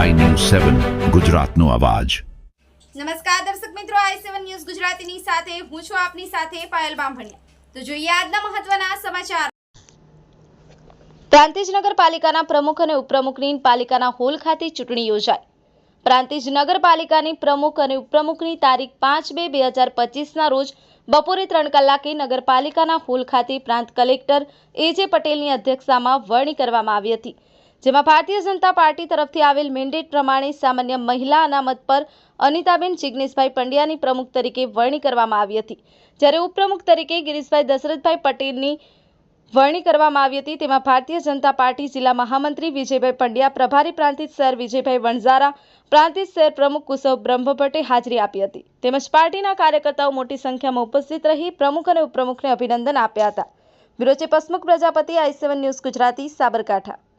સેવન ગુજરાતનો અવાજ. નમસ્કાર દર્શક મિત્રો આઈ સેવન ન્યૂઝ ગુજરાતીની સાથે, હું છું આપની સાથે પાયલ બામભણિયા. તો જોઈએ આજના મહત્વના સમાચાર. પ્રાંતિજ નગરપાલિકાના પ્રમુખ અને ઉપપ્રમુખની પાલિકાના હોલ ખાતે ચૂંટણી યોજાઈ. પ્રાંતિજ નગરપાલિકાની પ્રમુખ અને ઉપપ્રમુખની તારીખ પાંચ બે બે હજાર પચીસના રોજ બપોરે ત્રણ કલાકે નગરપાલિકાના હોલ ખાતે પ્રાંત કલેક્ટર એ જે પટેલની અધ્યક્ષતામાં વરણી કરવામાં આવી હતી. જેમાં ભારતીય જનતા પાર્ટી તરફથી આવેલ મેન્ડેટ પ્રમાણે સામાન્ય મહિલા અનામત પર અનિતાબેન જિગ્નેશભાઈ પંડ્યાની પ્રમુખ તરીકે વરણી કરવામાં આવી હતી. જ્યારે ઉપપ્રમુખ તરીકે ગિરીશભાઈ દશરથભાઈ પટેલની વરણી કરવામાં આવી હતી. તેમાં ભારતીય જનતા પાર્ટી જિલ્લા મહામંત્રી વિજયભાઈ પંડ્યા, પ્રભારી પ્રાંતિજ સર વિજયભાઈ વણઝારા, પ્રાંતિજ શહેર પ્રમુખ કુશવ બ્રહ્મભટ્ટે હાજરી આપી હતી. તેમજ પાર્ટીના કાર્યકર્તાઓ મોટી સંખ્યામાં ઉપસ્થિત રહી પ્રમુખ અને ઉપપ્રમુખને અભિનંદન આપ્યા હતા. વિરોચે પસમુખ Prajapati, I seven news Gujarati, Sabarkantha.